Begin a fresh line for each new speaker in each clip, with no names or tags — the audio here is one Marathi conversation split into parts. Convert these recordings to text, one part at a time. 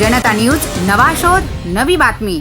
जनता न्यूज नवा शोध नवी बातमी.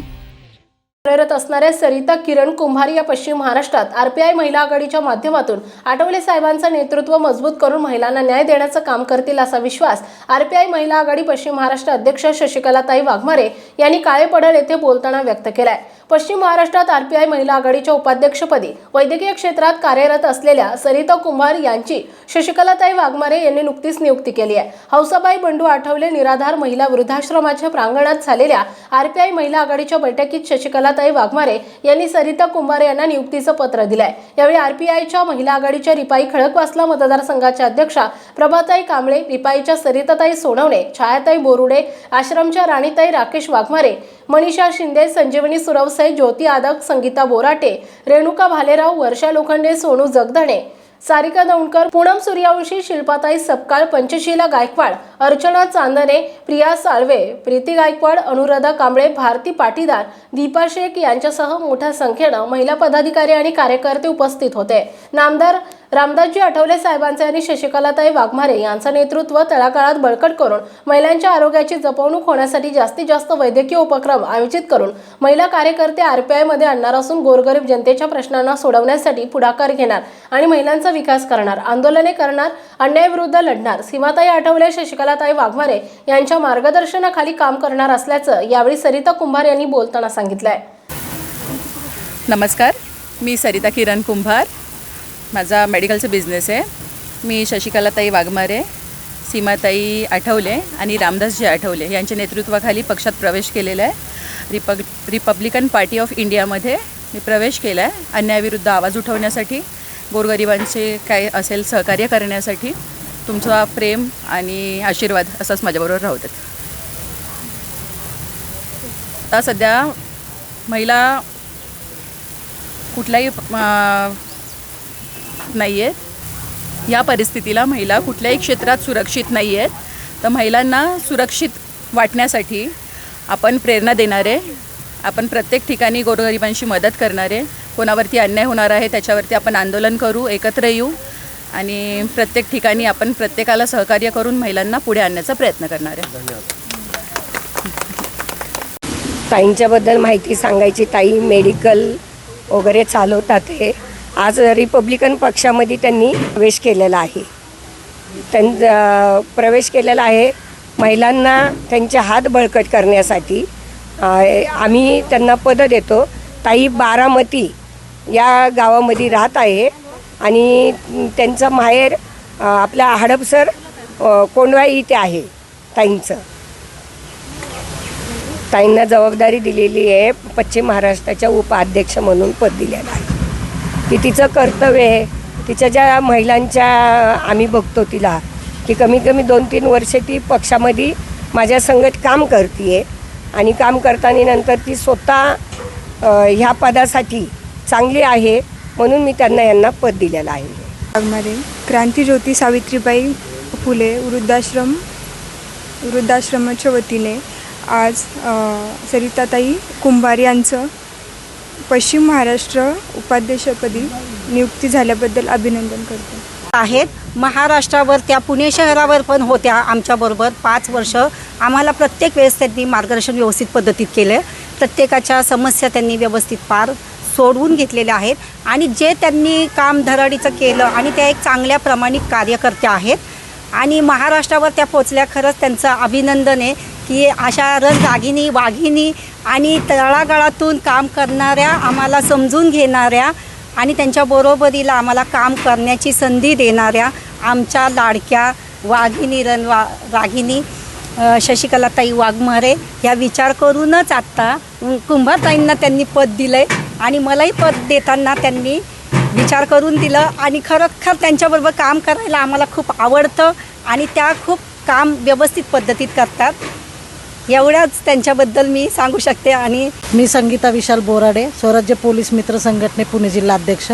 कार्यरत असणाऱ्या सरिता किरण कुंभारी या पश्चिम महाराष्ट्रात आरपीआय महिला आघाडीच्या माध्यमातून आठवले साहेबांचं नेतृत्व मजबूत करून महिलांना न्याय देण्याचं काम करतील असा विश्वास आरपीआय महिला आघाडी पश्चिम महाराष्ट्र अध्यक्ष शशिकलाताई वाघमारे यांनी काळेपडळ येथे बोलताना व्यक्त केलाय. पश्चिम महाराष्ट्रात आरपीआय महिला आघाडीच्या उपाध्यक्षपदी वैद्यकीय क्षेत्रात कार्यरत असलेल्या सरिता कुंभार यांची शशिकलाताई वाघमारे यांनी नुकतीच नियुक्ती केली आहे. हौसाबाई बंडू आठवले निराधार महिला वृद्धाश्रमाच्या प्रांगणात झालेल्या आरपीआय महिला आघाडीच्या बैठकीत शशिकलाताई वाघमारे यांनी सरिता कुंभारे यांना नियुक्तीचं पत्र दिलंय. यावेळी आरपीआयच्या महिला आघाडीच्या रिपाई खडकवासला मतदारसंघाच्या अध्यक्षा प्रभाताई कांबळे रिपाईच्या सरिताताई सोनवणे छायाताई बोरुडे आश्रमच्या राणीताई राकेश वाघमारे मनीषा शिंदे संजीवनी सुरवसे ज्योती आदक संगीता बोराटे रेणुका भालेराव वर्षा लोखंडे सोनू जगधणे सारिका दौंडकर पूनम सूर्यवंशी शिल्पाताई सपकाळ पंचशीला गायकवाड अर्चना चांदणे प्रिया साळवे प्रीती गायकवाड अनुराधा कांबळे भारती पाटीदार दीपा शेख यांच्यासह मोठ्या संख्येनं महिला पदाधिकारी आणि कार्यकर्ते उपस्थित होते. नामदार रामदासजी आठवले साहेबांचे आणि शशिकलाताई वाघमारे यांचं नेतृत्व तळागाळात बळकट करून महिलांच्या आरोग्याची जपवणूक होण्यासाठी जास्तीत जास्त वैद्यकीय उपक्रम आयोजित करून महिला कार्यकर्ते आरपीआयमध्ये आणणार असून गोरगरीब जनतेच्या प्रश्नांना सोडवण्यासाठी पुढाकार घेणार आणि महिलांचा विकास करणार आंदोलने करणार अन्यायाविरुद्ध लढणार सीमाताई आठवले शशिकलाताई वाघमारे यांच्या मार्गदर्शनाखाली काम करणार असल्याचं यावेळी सरिता कुंभार यांनी बोलताना सांगितलंय.
नमस्कार मी सरिता किरण कुंभार. माझा मेडिकलचा बिझनेस आहे. मी शशिकलाताई वाघमारे सीमाताई आठवले आणि रामदासजी आठवले यांच्या नेतृत्वाखाली पक्षात प्रवेश केलेला आहे. रिपब रिपब्लिकन पार्टी ऑफ इंडियामध्ये मी प्रवेश केला आहे. अन्यायाविरुद्ध आवाज उठवण्यासाठी गोरगरिबांचे काय असेल सहकार्य करण्यासाठी तुमचा प्रेम आणि आशीर्वाद असाच माझ्याबरोबर राहू देत. आता सध्या महिला कुठलाही नाही आहेत या परिस्थितीला महिला कुठल्याही क्षेत्रात सुरक्षित नाही आहेत तर महिलांना सुरक्षित वाटण्यासाठी आपण प्रेरणा देणारे आपण प्रत्येक ठिकाणी गोरगरिबांशी मदत करणारे कोणावरती अन्याय होणार आहे त्याच्यावरती आपण आंदोलन करू एकत्र येऊ आणि प्रत्येक ठिकाणी आपण प्रत्येकाला सहकार्य करून महिलांना पुढे आणण्याचा प्रयत्न करणार. आहे
ताईंच्याबद्दल माहिती सांगायची. ताई मेडिकल वगैरे चालवतात हे. आज रिपब्लिकन पक्षामध्ये त्यांनी प्रवेश केलेला आहे. त्यां प्रवेश केलेला आहे महिलांना त्यांचे हात बळकट करण्यासाठी. आम्ही त्यांना पदं देतो. ताई बारामती या गावामध्ये राहत आहे आणि त्यांचं माहेर आपल्या हडपसर कोंडवाई इथे आहे ताईंचं. ताईंना जबाबदारी दिलेली आहे पश्चिम महाराष्ट्राच्या उपाध्यक्ष म्हणून पद दिलेलं आहे. की तिचं कर्तव्य आहे. तिच्या ज्या महिलांच्या आम्ही बघतो तिला की कमी कमी दोन तीन वर्ष ती पक्षामध्ये माझ्या संगत काम करते आणि काम करताना नंतर ती स्वतः ह्या पदासाठी चांगली आहे म्हणून मी त्यांना यांना पद दिलेलं आहे.
बागमारे क्रांतीज्योती सावित्रीबाई फुले वृद्धाश्रम वृद्धाश्रमाच्या वतीने आज सरिताताई कुंभार यांचं पश्चिम महाराष्ट्र उपाध्यक्षपदी नियुक्ती झाल्याबद्दल अभिनंदन करतो.
आहेत. महाराष्ट्रावर त्या पुणे शहरावर पण होत्या आमच्याबरोबर पाच वर्ष. आम्हाला प्रत्येक वेळेस त्यांनी मार्गदर्शन व्यवस्थित पद्धतीत केलं. प्रत्येकाच्या समस्या त्यांनी व्यवस्थित पार सोडवून घेतलेल्या आहेत. आणि जे त्यांनी काम धराडीचं केलं आणि त्या एक चांगल्या प्रामाणिक कार्यकर्त्या आहेत. आणि महाराष्ट्रावर त्या पोचल्या खरंच त्यांचं अभिनंदन आहे. की अशा रणरागिनी वाघिनी आणि तळागाळातून काम करणाऱ्या आम्हाला समजून घेणाऱ्या आणि त्यांच्या बरोबरीला आम्हाला काम करण्याची संधी देणाऱ्या आमच्या लाडक्या वाघिनी रण वा रागिनी शशिकलाताई वाघमारे ह्या विचार करूनच आत्ता कुंभाताईंना त्यांनी पद दिलं आहे आणि मलाही पद देताना त्यांनी विचार करून दिलं आणि खरोखर त्यांच्याबरोबर काम करायला आम्हाला खूप आवडतं आणि त्या खूप काम व्यवस्थित पद्धतीत करतात. एवढ्याच त्यांच्याबद्दल मी सांगू शकते आणि
मी संगीता विशाल बोराडे स्वराज्य पोलीस मित्र संघटने पुणे जिल्हा अध्यक्ष.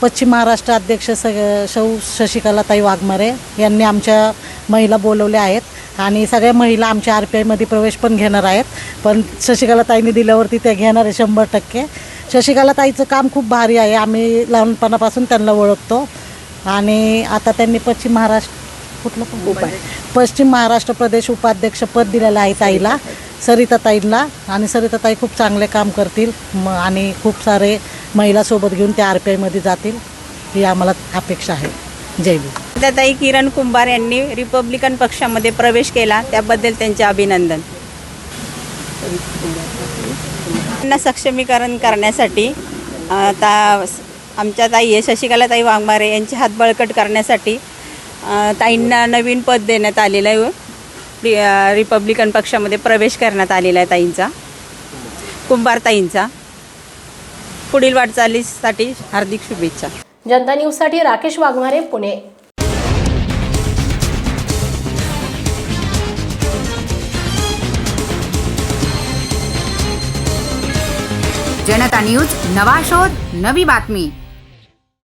पश्चिम महाराष्ट्र अध्यक्ष स शौ शशिकलाताई वाघमारे यांनी आमच्या महिला बोलवल्या आहेत आणि सगळ्या महिला आमच्या आर पी आयमध्ये प्रवेश पण घेणार आहेत. पण शशिकलाताईंनी दिल्यावरती त्या घेणार आहे शंभर टक्के. शशिकलाताईचं काम खूप भारी आहे. आम्ही लहानपणापासून त्यांना ओळखतो. आणि आता त्यांनी पश्चिम महाराष्ट्र कुठलं पण पश्चिम महाराष्ट्र प्रदेश उपाध्यक्ष पद दिलेलं आहे ताईला सरिता ताईंना आणि सरिता ताई खूप चांगले काम करतील. म आणि खूप सारे महिला सोबत घेऊन त्या आर पी आयमध्ये जातील. ही आम्हाला अपेक्षा आहे. जय
ताई किरण कुंभार यांनी रिपब्लिकन पक्षामध्ये प्रवेश केला. त्याबद्दल त्यांचे अभिनंदन. त्यांना सक्षमीकरण करण्यासाठी आता आमच्या ताई शशिकला ताई वाघमारे यांचे हात बळकट करण्यासाठी ताईंना नवीन पद देण्यात आलेलं आहे. रिपब्लिकन पक्षामध्ये प्रवेश करण्यात आलेला आहे ताईंचा. कुंभार ताईंचा. पुढील वाटचालीसाठी हार्दिक शुभेच्छा.
जनता न्यूजसाठी राकेश वाघमारे पुणे.
जनता न्यूज नवा शोध नवी बातमी.